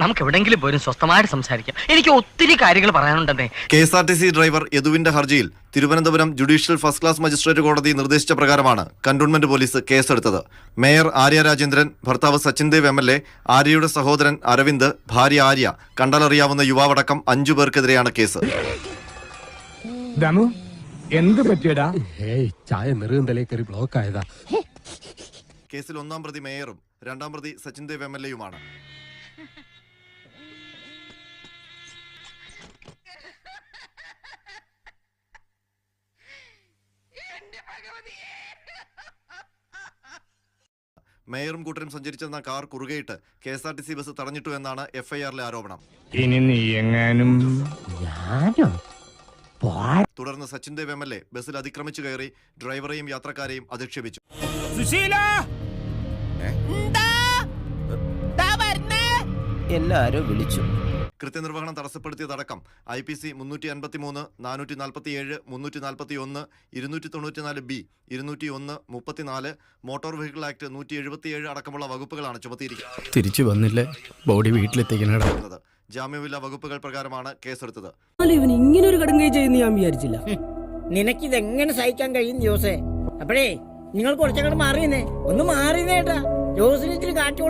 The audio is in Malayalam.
നമുക്ക് എവിടെങ്കിലും പോലും സ്വസ്ഥമായിട്ട് സംസാരിക്കാം. എനിക്ക് ഒത്തിരി കാര്യങ്ങൾ പറയാനുണ്ടെന്നേ. K S R T C driver യദുവിന്റെ ഹർജിയിൽ Thiruvananthapuram judicial first class magistrate കോടതി നിർദ്ദേശിച്ച പ്രകാരമാണ് കന്റോൺമെന്റ് പോലീസ് കേസെടുത്തത്. മേയർ ആര്യ രാജേന്ദ്രൻ ഭർത്താവ് Sachin Dev M L A ആര്യയുടെ സഹോദരൻ അരവിന്ദ് ഭാര്യ ആര്യ കണ്ടാലറിയാവുന്ന യുവാവടക്കം അഞ്ചു പേർക്കെതിരെയാണ് കേസ്. എന്ത് പറ്റിയടാ? ഏയ് ചായ നെറുകന്തലേ കയറി ബ്ലോക്ക് ആയതാ. കേസിൽ ഒന്നാം പ്രതി മേയറും രണ്ടാം പ്രതി സച്ചിൻ ദേവ് എം എൽ എയുമാണ്. മേയറും കൂട്ടരും സഞ്ചരിച്ചെന്ന car കുറുകയിട്ട് K S R T C bus തടഞ്ഞിട്ടു എന്നാണ് എഫ്ഐആറിലെ ആരോപണം. ഇനി നീ എങ്ങാനും തുടർന്ന് Sachin Dev M L A ബസ്സിൽ അതിക്രമിച്ചു കയറി ഡ്രൈവറെയും യാത്രക്കാരെയും അധിക്ഷേപിച്ചു. എല്ലാരും വിളിച്ചു. കൃത്യനിർവഹണം തടസ്സപ്പെടുത്തിയതടക്കം ഐ പി സി മുന്നൂറ്റി അൻപത്തി മൂന്ന് നാനൂറ്റി നാൽപ്പത്തി ഏഴ് മുന്നൂറ്റി നാൽപ്പത്തി ഒന്ന് ഇരുന്നൂറ്റി തൊണ്ണൂറ്റിനാല് ബി ഇരുന്നൂറ്റി ഒന്ന് മുപ്പത്തിനാല് മോട്ടോർ വെഹിക്കിൾ ആക്ട് നൂറ്റി എഴുപത്തിയേഴ് അടക്കമുള്ള വകുപ്പുകളാണ് ചുമത്തിയിരിക്കുന്നത്. തിരിച്ചു വന്നില്ലേ. ബോഡി വീട്ടിലെത്തിക്കുന്നത് ജാമ്യമില്ലാ വകുപ്പുകൾ പ്രകാരമാണ് കേസെടുത്തത്. ഇവൻ ഇങ്ങനെ ഒരു കടുങ്കൈ ചെയ്യുന്ന ഞാൻ വിചാരിച്ചില്ല. നിനക്കിതെങ്ങനെ സഹിക്കാൻ കഴിയും ജോസേ? അപ്പോഴേ നിങ്ങൾ കുറച്ചങ്ങോട്ട് മാറിയെന്നേ. ഒന്ന് മാറിയെന്നേട്ടാ ജോസിന് ഇച്ചിരി കാറ്റ്